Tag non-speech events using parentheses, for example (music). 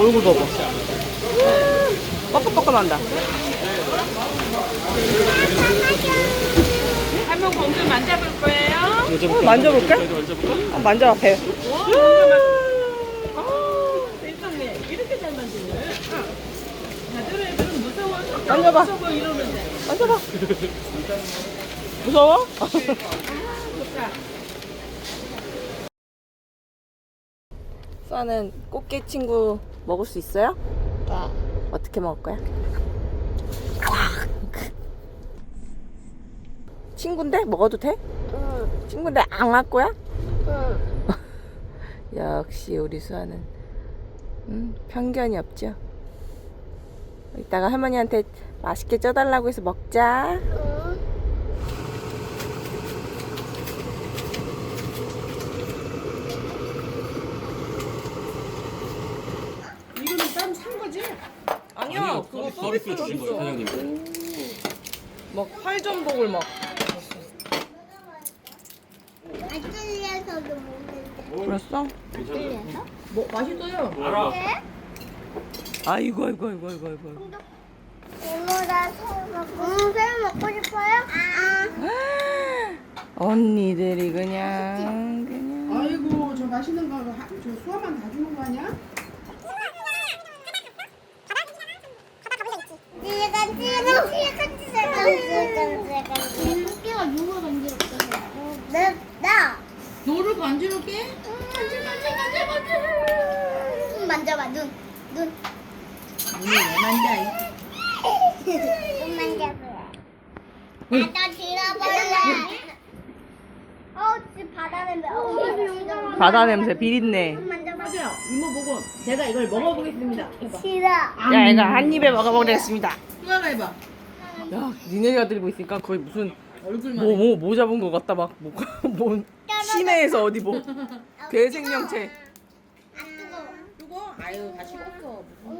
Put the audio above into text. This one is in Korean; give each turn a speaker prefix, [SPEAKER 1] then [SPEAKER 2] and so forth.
[SPEAKER 1] 얼굴 봐봐. 뻐끔뻐끔한다.
[SPEAKER 2] 한번 공주 만져볼 거예요.
[SPEAKER 1] 어, 만져볼까? 어, 만져봐, 배.
[SPEAKER 2] 아, 세상에 이렇게 잘 만드네. 다들 애들은 무서워.
[SPEAKER 1] 만져봐.
[SPEAKER 2] 무서워 이러는데.
[SPEAKER 1] 만져봐. 무서워? 수아는 꽃게 친구 먹을 수 있어요? 어떻게 먹을 거야? 친구인데 먹어도 돼? 친구인데 안 할 거야? (laughs) 역시 우리 수아는 음, 편견이 없죠. 이따가 할머니한테 맛있게 쪄달라고 해서 먹자.
[SPEAKER 2] 산 거지?
[SPEAKER 1] 아니요, 그거
[SPEAKER 3] 서비스로 주신 거예요, 사장님.
[SPEAKER 1] 막 활전복을 막.
[SPEAKER 4] 안 뚫려서도 먹는데.
[SPEAKER 1] 그랬어?
[SPEAKER 4] 뚫려서?
[SPEAKER 2] 뭐 맛있어요.
[SPEAKER 3] 알아.
[SPEAKER 1] 아이고 아이고 아이고 아이고 아이고.
[SPEAKER 4] 이모나 새우 먹고. 응, 새우 먹고 싶어요? 아.
[SPEAKER 1] 언니들이 그냥 그냥.
[SPEAKER 5] 아이고 저 맛있는 거 하- 저 수아만 다 주는 거 아니야?
[SPEAKER 4] 내가 찌가 찌가 찌가 찌가 토끼가 누굴 만들었어? 나 나.
[SPEAKER 2] 너를 만져볼게.
[SPEAKER 4] 만져 만져 만져 만져. 눈 만져봐 눈 눈.
[SPEAKER 2] 눈이 왜 만져?
[SPEAKER 4] 눈 만져봐. 나도 들어볼래. 어, 지 바다 냄새. 어,
[SPEAKER 1] 바다 냄새 비린내.
[SPEAKER 4] 눈 만져봐.
[SPEAKER 2] 맞아요. 이모 보고 제가 이걸 먹어보겠습니다. 해봐.
[SPEAKER 4] 싫어.
[SPEAKER 1] 야 이거 한 입에 먹어보겠습니다.
[SPEAKER 2] 수아가 해봐.
[SPEAKER 1] 야 니네가 들고 있으니까 거의 무슨
[SPEAKER 2] 얼굴만.
[SPEAKER 1] 뭐 뭐 뭐 잡은 것 같다 막 뭐 (laughs) 뭐, 시내에서 어디 뭐 괴생명체.
[SPEAKER 4] 안 뜨거워.
[SPEAKER 2] 그거 아유 다 식었어.
[SPEAKER 4] 언니, 엄마